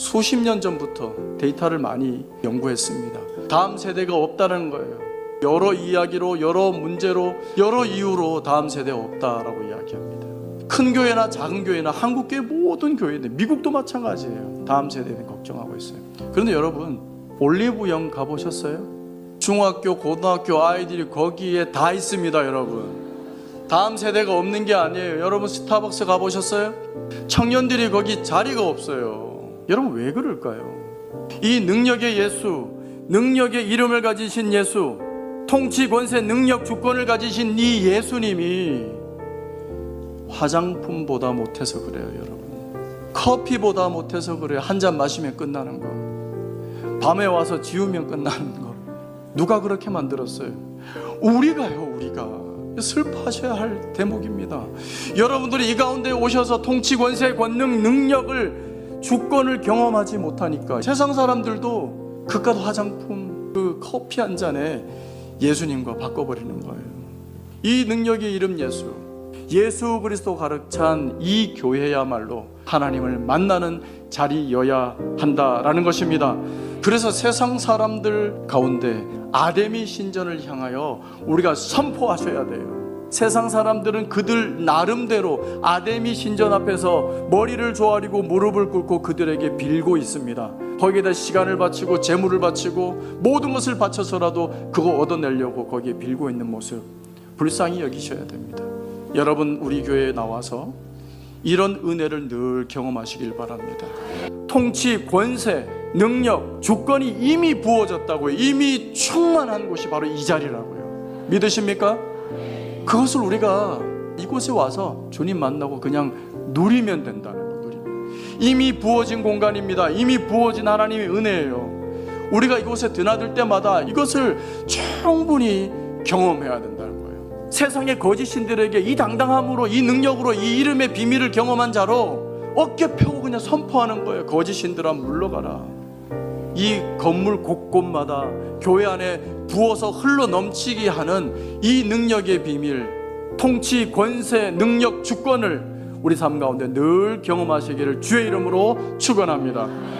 수십 년 전부터 데이터를 많이 연구했습니다. 다음 세대가 없다는 거예요. 여러 이야기로, 여러 문제로, 여러 이유로 다음 세대가 없다라고 이야기합니다. 큰 교회나 작은 교회나 한국 교회 모든 교회들, 미국도 마찬가지예요. 다음 세대는 걱정하고 있어요. 그런데 여러분, 올리브영 가보셨어요? 중학교, 고등학교 아이들이 거기에 다 있습니다, 여러분. 다음 세대가 없는 게 아니에요. 여러분 스타벅스 가보셨어요? 청년들이 거기 자리가 없어요. 여러분 왜 그럴까요? 이 능력의 예수, 능력의 이름을 가지신 예수, 통치 권세 능력 주권을 가지신 이 예수님이 화장품보다 못해서 그래요, 여러분. 커피보다 못해서 그래요. 한 잔 마시면 끝나는 거. 밤에 와서 지우면 끝나는 거. 누가 그렇게 만들었어요? 우리가요, 우리가. 슬퍼하셔야 할 대목입니다. 여러분들이 이 가운데 오셔서 통치 권세 권능 능력을 주권을 경험하지 못하니까 세상 사람들도 그깟 화장품 그 커피 한 잔에 예수님과 바꿔버리는 거예요. 이 능력의 이름 예수. 예수 그리스도 가르찬 이 교회야말로 하나님을 만나는 자리여야 한다라는 것입니다. 그래서 세상 사람들 가운데 아데미 신전을 향하여 우리가 선포하셔야 돼요. 세상 사람들은 그들 나름대로 아데미 신전 앞에서 머리를 조아리고 무릎을 꿇고 그들에게 빌고 있습니다. 거기에다 시간을 바치고 재물을 바치고 모든 것을 바쳐서라도 그거 얻어내려고 거기에 빌고 있는 모습 불쌍히 여기셔야 됩니다. 여러분 우리 교회에 나와서 이런 은혜를 늘 경험하시길 바랍니다. 통치, 권세, 능력, 주권이 이미 부어졌다고요. 이미 충만한 곳이 바로 이 자리라고요. 믿으십니까? 그것을 우리가 이곳에 와서 주님 만나고 그냥 누리면 된다는 거, 누리면. 이미 부어진 공간입니다. 이미 부어진 하나님의 은혜예요. 우리가 이곳에 드나들 때마다 이것을 충분히 경험해야 된다는 거예요. 세상의 거짓 신들에게 이 당당함으로 이 능력으로 이 이름의 비밀을 경험한 자로 어깨 펴고 그냥 선포하는 거예요. 거짓 신들아 물러가라. 이 건물 곳곳마다 교회 안에 부어서 흘러 넘치게 하는 이 능력의 비밀, 통치, 권세, 능력, 주권을 우리 삶 가운데 늘 경험하시기를 주의 이름으로 축원합니다.